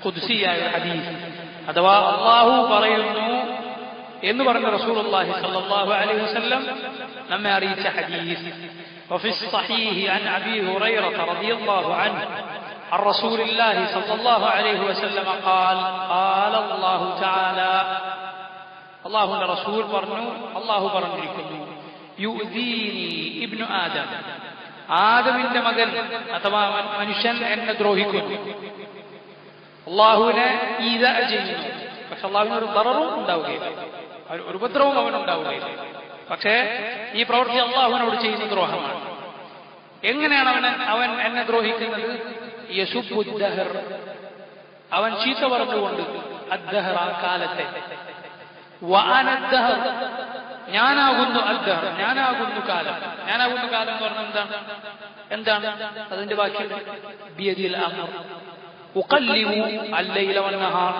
കുദ്സിയായ ഒരു ഹദീസ് അഥവാ അള്ളാഹു പറയുന്നു എന്ന് പറഞ്ഞ റസൂലുള്ളാഹി സ്വല്ലല്ലാഹു അലൈഹി വസല്ലം നമ്മെ അറിയിച്ച ഹദീസ് وفي الصحيح عن أبي هريرة رضي الله عنه عن رسول الله صلى الله عليه وسلم قال قال الله تعالى الله رسول برنو الله برنو യുദീനി ഇബ്നു ആദം ആദമിന്റെ മകൻ അഥവാ മനുഷ്യൻ എന്നെ ദ്രോഹിക്കുന്നു അള്ളാഹുവിനെ ഈത ചെയ്യുന്നു. പക്ഷെ അള്ളാഹുവിന് ഒരു തറവും ഉണ്ടാവുകയില്ല ഒരു- ഉപദ്രവവും അവനുണ്ടാവുകയില്ല പക്ഷേ ഈ പ്രവൃത്തി അള്ളാഹുവിനോട് ചെയ്യുന്ന ദ്രോഹമാണ്. എങ്ങനെയാണ് അവൻ അവൻ എന്നെ ദ്രോഹിക്കുന്നത്? യസുബുദ്ദഹർ അവൻ ചീത്ത പറഞ്ഞുകൊണ്ട് അദ്ദഹർ ആ കാലത്തെ. വാനദ്ദഹർ ഞാനാകുന്നു അദ്ദഹർ. ഞാനാകുന്നു കാലം. ഞാനാകുന്നു കാലം എന്ന് പറഞ്ഞാൽ എന്താണ്? എന്താണ്? അതിന്റെ ബാക്കി ബിയതിൽ ഉഖല്ലിമു അല്ലൈല വന്നഹാർ.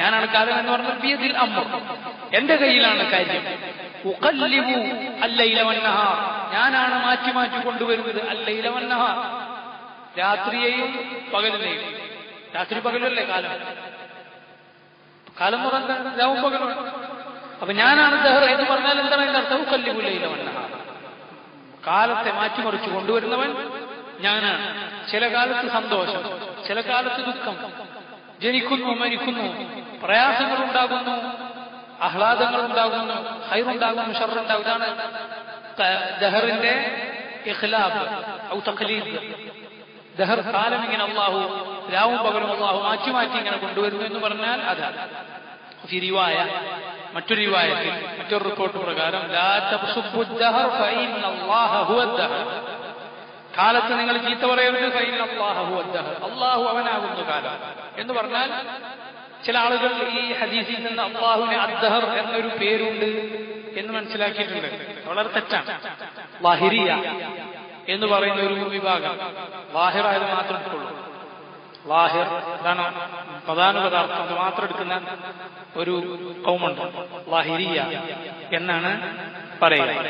ഞാനാണ് കാര്യം എന്ന് പറഞ്ഞ ബിയദിൽ അമർ എന്റെ കയ്യിലാണ് കാര്യം. ഉഖല്ലിമു അല്ലൈല വന്നഹാർ. ഞാനാണ് മാറ്റി മാറ്റി കൊണ്ടുവരുന്നത് അല്ലൈല വന്നഹാർ. രാത്രിയെയും പകലിനെയും. രാത്രി പകലല്ലേ കാലം? കാലം എന്ന് പകലുമാണ് അപ്പൊ ഞാനാണ് ദഹർ എന്ന് പറഞ്ഞാൽ എന്താണ് എന്റെ അർത്ഥം? കല്ലിപുല്ലയിലെ വന്നഹാർ. കാലത്തെ മാറ്റിമറിച്ച് കൊണ്ടുവരുന്നവൻ ഞാനാണ്. ചില കാലത്ത് സന്തോഷം. ചില കാലത്ത് ദുഃഖം ജനിക്കുന്നു മരിക്കുന്നു പ്രയാസങ്ങൾ ഉണ്ടാകുന്നു ആഹ്ലാദങ്ങൾ ഉണ്ടാകുന്നു ഹൈറുണ്ടാകുന്നു ഷറുണ്ടാകും ഇതാണ് ദഹറിന്റെ ഇഖ്ലാബ് ഔ തഖലീദ് ദഹർ കാലം ഇങ്ങനെ അള്ളാഹു രാവും പകലും അള്ളാഹു മാറ്റി മാറ്റി ഇങ്ങനെ കൊണ്ടുവരുന്നു എന്ന് പറഞ്ഞാൽ അതാണ് ഫിരിവായ മറ്റൊരു റിവായത്തിൽ മറ്റൊരു റിപ്പോർട്ട് പ്രകാരം ലാ തബ്സുബ്ബു ദഹർ ഫഇന്ന അല്ലാഹ ഹുവ ദഹർ കാലത്ത് നിങ്ങൾ ചീത്ത പറയരുത് അള്ളാഹു അവനാകുന്നു കാലം. എന്ന് പറഞ്ഞാൽ ചില ആളുകൾ ഈ ഹദീസിൽ നിന്ന് അള്ളാഹുവിന് അദ്ദഹർ എന്നൊരു പേരുണ്ട് എന്ന് മനസ്സിലാക്കിയിട്ടുണ്ട്. വളരെ തെറ്റാണ്. ലാഹിരിയ എന്ന് പറയുന്ന ഒരു വിഭാഗം. ലാഹിറായത് മാത്രം എടുക്കുള്ളൂ വാഹിർ അതാണ് പ്രധാന പദാർത്ഥം. അത് മാത്രം എടുക്കുന്ന ഒരു കൗമുണ്ട്. ലാഹിരിയ എന്നാണ് പറയുന്നത്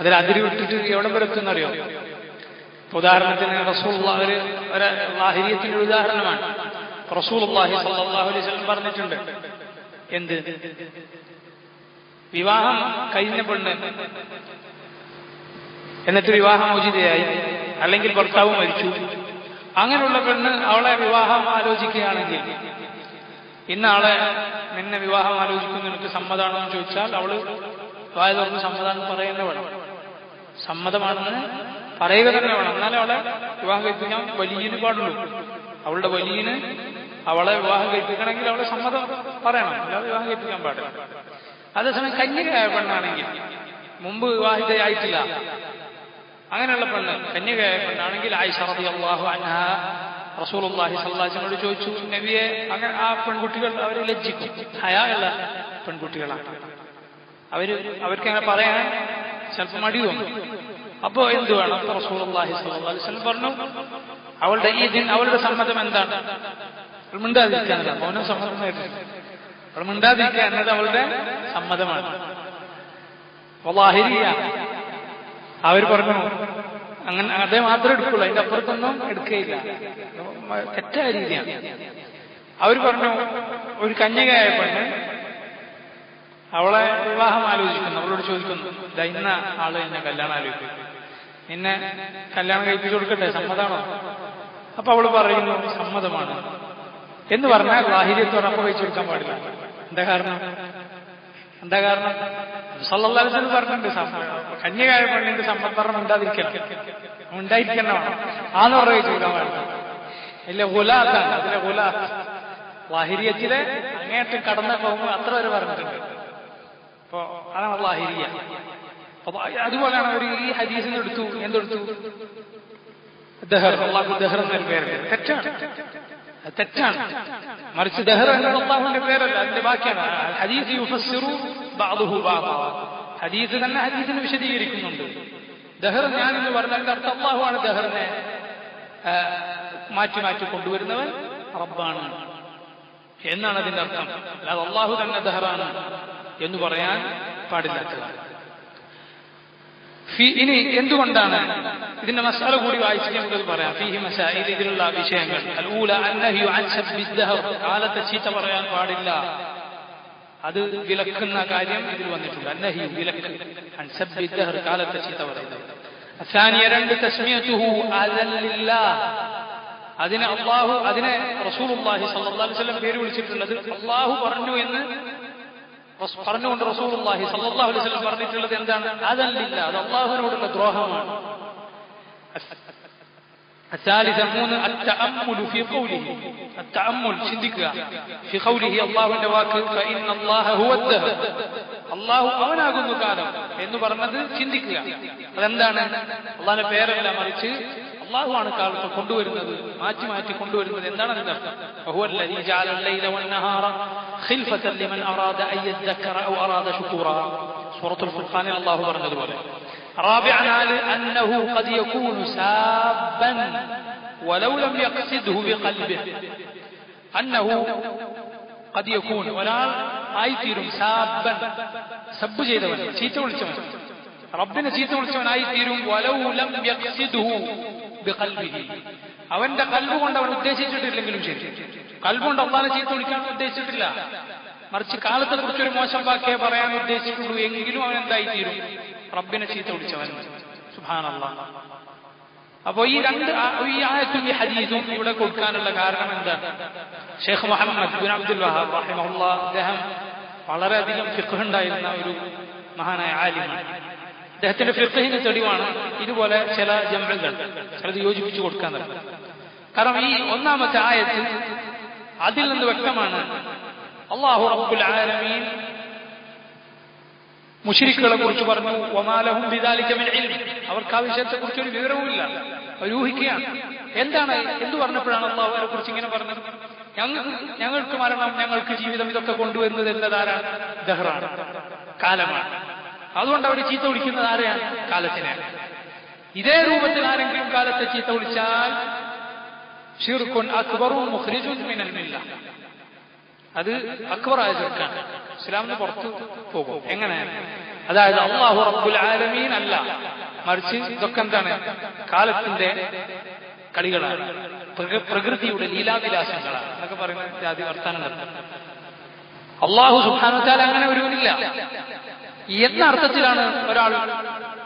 അതിൽ അതിരി വിട്ടിട്ട് എവിടെ വരെ എത്തുന്നറിയോ? ഉദാഹരണത്തിന് റസൂൽ ഒരു ലാഹിരിയത്തിന്റെ ഉദാഹരണമാണ്. റസൂൽ അള്ളാഹി അലൈഹി സ്വലം പറഞ്ഞിട്ടുണ്ട്. എന്ത്? വിവാഹം കഴിഞ്ഞ പെണ്ണ്. എന്നിട്ട് വിവാഹമോചിതയായി അല്ലെങ്കിൽ ഭർത്താവ് മരിച്ചു. അങ്ങനെയുള്ള പെണ്ണ് അവളെ വിവാഹം ആലോചിക്കുകയാണെങ്കിൽ ഇന്നാളെ നിന്നെ വിവാഹം ആലോചിക്കുന്ന എനിക്ക് സമ്മതമാണോ എന്ന് ചോദിച്ചാൽ അവൾ വായ തുറന്ന് സമ്മതമാണെന്ന് പറയുന്ന വേണം. സമ്മതമാണെന്ന് പറയുക തന്നെ വേണം. എന്നാലേ അവളെ വിവാഹം കഴിപ്പിക്കാൻ വലിയന് പാടുള്ളൂ. അവളുടെ വലിയന് അവളെ വിവാഹം കഴിപ്പിക്കണമെങ്കിൽ അവളെ സമ്മതം പറയണം. അല്ലാതെ വിവാഹം കഴിപ്പിക്കാൻ പാടില്ല. അതേസമയം കന്യകയായ പെണ്ണാണെങ്കിൽ മുമ്പ് വിവാഹിതയായിട്ടില്ല. അങ്ങനെയുള്ള പെണ്ണ് കന്യകയായ പെണ്ണാണെങ്കിൽ ആയിഷ റളിയല്ലാഹു അൻഹ റസൂലുള്ളാഹി സ്വല്ലല്ലാഹു അലൈഹി വസല്ലം ചോദിച്ചു നബിയെ അങ്ങനെ ആ പെൺകുട്ടികൾ അവരെ ലജ്ജിക്കും. ഹയായുള്ള പെൺകുട്ടികളാണ്. അവർ അവർക്ക് അങ്ങനെ പറയാൻ ചിലപ്പോൾ മടി തോന്നും. അപ്പോ എന്ത് വേണം? റസൂലി പറഞ്ഞു അവളുടെ ഈ ദിൻ അവളുടെ സമ്മതം എന്താണ്? അവൾ മിണ്ടാതിരിക്കാനല്ല മൗനം സമ്മതമായിട്ടില്ല അവൾ മിണ്ടാതിരിക്കുക എന്നത് അവളുടെ സമ്മതമാണ്. അവർ അവർ പറഞ്ഞു അങ്ങനെ അതേ മാത്രമേ എടുക്കുള്ളൂ അതിന്റെ അപ്പുറത്തൊന്നും എടുക്കുകയില്ല. തെറ്റായ രീതിയാണ്. അവർ പറഞ്ഞു ഒരു കന്യകയായ പെണ്ണ് അവളെ വിവാഹം ആലോചിക്കുന്നു. അവളോട് ചോദിക്കുന്നു "ദാ ഇന്ന ആൾ എന്നെ കല്യാണം ആലോചിക്കും നിന്നെ കല്യാണം കഴിപ്പിച്ചു കൊടുക്കട്ടെ? സമ്മതമാണോ? അപ്പൊ അവൾ പറയുന്നു സമ്മതമാണ്. എന്ന് പറഞ്ഞാൽ ലാഹിര്യത്തോടെ അപ്പൊ കഴിച്ചു കൊടുക്കാൻ പാടില്ല. എന്താ കാരണം? എന്താ കാരണം? സല്ലാസ് പറഞ്ഞിട്ടുണ്ട് കന്യകായ പെണ്ണിന്റെ സമ്മതം ഉണ്ടാതിരിക്കണം ഉണ്ടായിരിക്കണം ആന്ന് പറഞ്ഞു കഴിച്ചു കൊടുക്കാൻ പാടില്ല. ഇല്ല ഗുലാത്താണ് അതിലെ ഗുലാത്ത്. ലാഹിര്യത്തിലെ അങ്ങേയറ്റം കടന്ന പോകുമ്പോൾ അത്ര വരെ പറഞ്ഞിട്ടുണ്ട്. അപ്പോ അതാണ് ലാഹിരിയ അപ്പൊ അതുപോലെയാണ് അവർ ഈ ഹദീസിന് എടുത്തു എന്തെടുത്തു ദഹർ അള്ളാഹു ദഹർ എന്നൊരു പേരുണ്ട്. തെറ്റാണ്. അത് തെറ്റാണ്. മറിച്ച് ദഹർ എന്നത് അള്ളാഹുവിന്റെ പേരല്ല. അതിന്റെ ബാക്കിയാണ്. ഹദീസ് യുഫസ്സിറു ബഅദുഹു ബഅദാ ഹദീസ് തന്നെ ഹദീസിന് വിശദീകരിക്കുന്നുണ്ട്. ദഹർ ഞാൻ എന്ന് പറഞ്ഞതിന്റെ അർത്ഥം അള്ളാഹുവാണ് ദഹറിനെ ആ, മാറ്റി മാറ്റി കൊണ്ടുവരുന്നവൻ റബ്ബാണ്. എന്നാണ് അതിന്റെ അർത്ഥം. അല്ലാതെ അള്ളാഹു തന്നെ ദഹറാണ്. എന്ന് പറയാൻ പാടില്ലാത്തതാണ് ഇനി എന്തുകൊണ്ടാണ് ഇതിന്റെ മസാല കൂടി വായിച്ച് നമുക്കത് പറയാം. ഫീഹി മസായിൽ ഇതിലുള്ള വിഷയങ്ങൾ. കാലത്തെ ചീത്ത പറയാൻ പാടില്ല. അത് വിലക്കുന്ന കാര്യം ഇതിൽ വന്നിട്ടുണ്ട്. അന്നഹി വിലക്ക്. അൻസബ്ദഹർ കാലത്തെ ചീത്ത പറയുന്നത്. അസാനിയ രണ്ട് തസ്മിയത്തുഹു അലല്ല അതിനെ അള്ളാഹു അതിനെ റസൂൽ അള്ളാഹി അലൈഹി വസല്ലം പേര് വിളിച്ചിട്ടുള്ളത് അള്ളാഹു പറഞ്ഞു എന്ന് പറഞ്ഞുകൊണ്ട് റസൂലുള്ളാഹി സല്ലല്ലാഹു അലൈഹി വസല്ലം പറഞ്ഞിട്ടുള്ളത് എന്താണ് അതല്ലില്ല അത് അള്ളാഹുവിനോടുള്ള ദ്രോഹമാണ് മൂന്ന് ചിന്തിക്കുക അള്ളാഹുവിന്റെ വാക്ക് അള്ളാഹു അവനാകുന്നു കാലം എന്ന് പറഞ്ഞത് ചിന്തിക്കുക അതെന്താണ് അള്ളാഹിന്റെ പേരല്ല മറിച്ച് അള്ളാഹു ആണ് കാലത്ത് കൊണ്ടുവരുന്നത് മാറ്റി മാറ്റി കൊണ്ടുവരുന്നത് എന്താണ് അതിന്റെ അർത്ഥം وهو الذي جعل الليل والنهار خلفة لمن أراد أن يذكر أو أراد شكورا سورة الفرقان الله പറഞ്ഞതുപോലെ رابعا أنه قد يكون سابا ولو لم يقصده بقلبه أنه قد يكون ഒരാൾ ആയിത്തീരും സാബൻ സബ് ചെയ്തവൻ ചീത്ത വിളിച്ചവൻ റബ്ബിനെ ചീത്ത വിളിച്ചവനായിത്തീരും വലൗലം യഖ്സിദുഹു ബിഖൽബിഹി അവന്റെ കൽബ് കൊണ്ട് അവൻ ഉദ്ദേശിച്ചിട്ടില്ലെങ്കിലും ശരി കൽബ് കൊണ്ട് അള്ളാനെ ചീത്ത വിളിക്കാൻ ഉദ്ദേശിച്ചിട്ടില്ല. മറിച്ച് കാലത്തെ കുറിച്ചൊരു മോശം വാക്കേ പറയാൻ ഉദ്ദേശിച്ചിട്ടുള്ളൂ. എങ്കിലും അവൻ എന്തായി തീരും റബ്ബിനെ ചീത്ത വിളിച്ചവൻ. സുബാനല്ലാ അപ്പോ ഈ രണ്ട് ഈ ആയത്തും ഈ ഹദീസും ഇവിടെ കൊടുക്കാനുള്ള കാരണം എന്താണ് Sheikh Muhammad bin Abdul Wahhab അദ്ദേഹം വളരെയധികം ഫിഖ് ഉണ്ടായിരുന്ന ഒരു മഹാനായ ആലിമാണ്. അദ്ദേഹത്തിന്റെ ഫിഖഹിന് തെളിവാണ് ഇതുപോലെ ചില ജമ്പുകൾ ചിലത് യോജിപ്പിച്ചു കൊടുക്കാൻ കാരണം ഈ ഒന്നാമത്തെ ആയത്ത് അതിൽ നിന്ന് വ്യക്തമാണ്. അള്ളാഹു റബ്ബുൽ ആലമീൻ മുഷിരിക്കുകളെ കുറിച്ച് പറഞ്ഞു ഒമാലഹും ബിദാലിക്കമിൻ ഇൽം അവർക്ക് ആ വിഷയത്തെ കുറിച്ച് ഒരു വിവരവുമില്ല. ഊഹിക്കുകയാണ്. എന്താണ്? എന്ത് പറഞ്ഞപ്പോഴാണ് അള്ളാഹു അവരെ കുറിച്ച് ഇങ്ങനെ പറഞ്ഞത്? ഞങ്ങൾക്ക് ഞങ്ങൾക്ക് മരണം ഞങ്ങൾക്ക് ജീവിതം ഇതൊക്കെ കൊണ്ടുവരുന്നത് എന്നതാരാണ്? ദഹ്റാണ്. കാലമാണ്. അതുകൊണ്ട് അവർ ചീത്ത വിളിക്കുന്നത് ആരെയാണ്? കാലത്തിനെയാണ്. ഇതേ രൂപത്തിൽ ആരെങ്കിലും കാലത്തെ ചീത്ത വിളിച്ചാൽ ഷിർക്കുൻ അക്ബറും മുഖ്രിജുൻ മിനൽ മില്ല. അത് അക്ബറായ ചെറുക്കാണ് ഇസ്ലാമിന് പുറത്ത് പോകും. എങ്ങനെ? അതായത് അള്ളാഹു റബ്ബുൽ ആലമീൻ അല്ല. മറിച്ച് ഇതൊക്കെ എന്താണ്? കാലത്തിന്റെ കളികളാണ്. പ്രകൃ- പ്രകൃതിയുടെ ലീലാവിലാസങ്ങളാണ്. എന്നൊക്കെ പറയുന്ന ജാതി വർത്താനം അള്ളാഹു സുഖാനുത്താൽ അങ്ങനെ ഒരുവനില്ല. എന്ന അർത്ഥത്തിലാണ് ഒരാൾ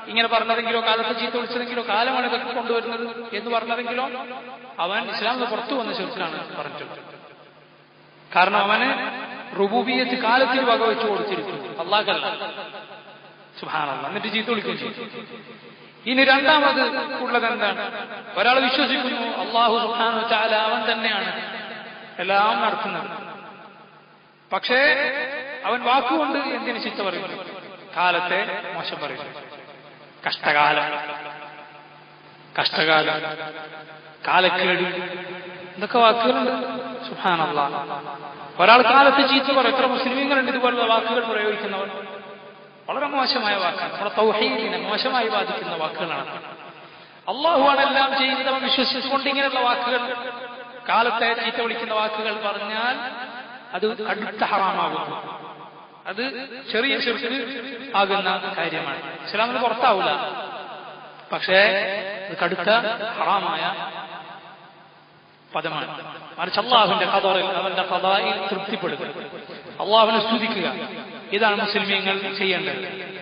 ഇങ്ങനെ പറഞ്ഞതെങ്കിലോ കാലത്ത് ചീത്ത വിളിച്ചതെങ്കിലോ കാലമാണ് ഇതൊക്കെ കൊണ്ടുവരുന്നത് എന്ന് പറഞ്ഞതെങ്കിലോ അവൻ ഇസ്ലാമിന് പുറത്തു വന്ന ശിർക്കാണ് പറഞ്ഞിട്ടുള്ളത്. കാരണം അവന് റുബൂബിയത്ത് കാലത്തിന് വകവെച്ച് കൊടുത്തിരിക്കുന്നു. അള്ളാഹല്ല സുഹാനല്ല എന്നിട്ട് ചീത്ത വിളിക്കുകയും ചെയ്തു. ഇനി രണ്ടാമത് ഉള്ളത് എന്താണ്? ഒരാൾ വിശ്വസിക്കുന്നു അള്ളാഹു സുഹാനു ചാല അവൻ തന്നെയാണ് എല്ലാം നടത്തുന്നത്. പക്ഷേ അവൻ വാക്കുകൊണ്ട് എന്തിനു ചിത്ത പറയുന്നു? കാലത്തെ മോശം പറയുന്നു. കഷ്ടകാലം. കഷ്ടകാലം. കാലക്കേട്. ഇതൊക്കെ വാക്കുകളുണ്ട്. സുഹാനല്ല ഒരാൾ കാലത്ത് ചീത്ത പറയും. എത്ര മുസ്ലിമീങ്ങളുണ്ട് ഇതുപോലുള്ള വാക്കുകൾ പ്രയോഗിക്കുന്നവർ. വളരെ മോശമായ വാക്കാണ്. നമ്മുടെ തൗഹീദിനെ മോശമായി ബാധിക്കുന്ന വാക്കുകളാണ് അള്ളാഹുവാണ് എല്ലാം ചെയ്യുന്നവൻ വിശ്വസിച്ചുകൊണ്ട് ഇങ്ങനെയുള്ള വാക്കുകൾ കാലത്തെ ചീത്ത വിളിക്കുന്ന വാക്കുകൾ പറഞ്ഞാൽ അത് അടുത്ത ഹറാമാകുന്നു. അത് ചെറിയ ചെറുക്ക് ആകുന്ന കാര്യമാണ്. ഇസ്ലാമിന് പുറത്താവില്ല പക്ഷേ കടുത്ത ഹറാമായ പദമാണ്. മറിച്ച് അള്ളാഹുവിന്റെ കഥറിൽ അവന്റെ കഥായിൽ തൃപ്തിപ്പെടുക അള്ളാഹുവിനെ സ്തുതിക്കുക. ഇതാണ് മുസ്ലിമീങ്ങൾ ചെയ്യേണ്ടത്.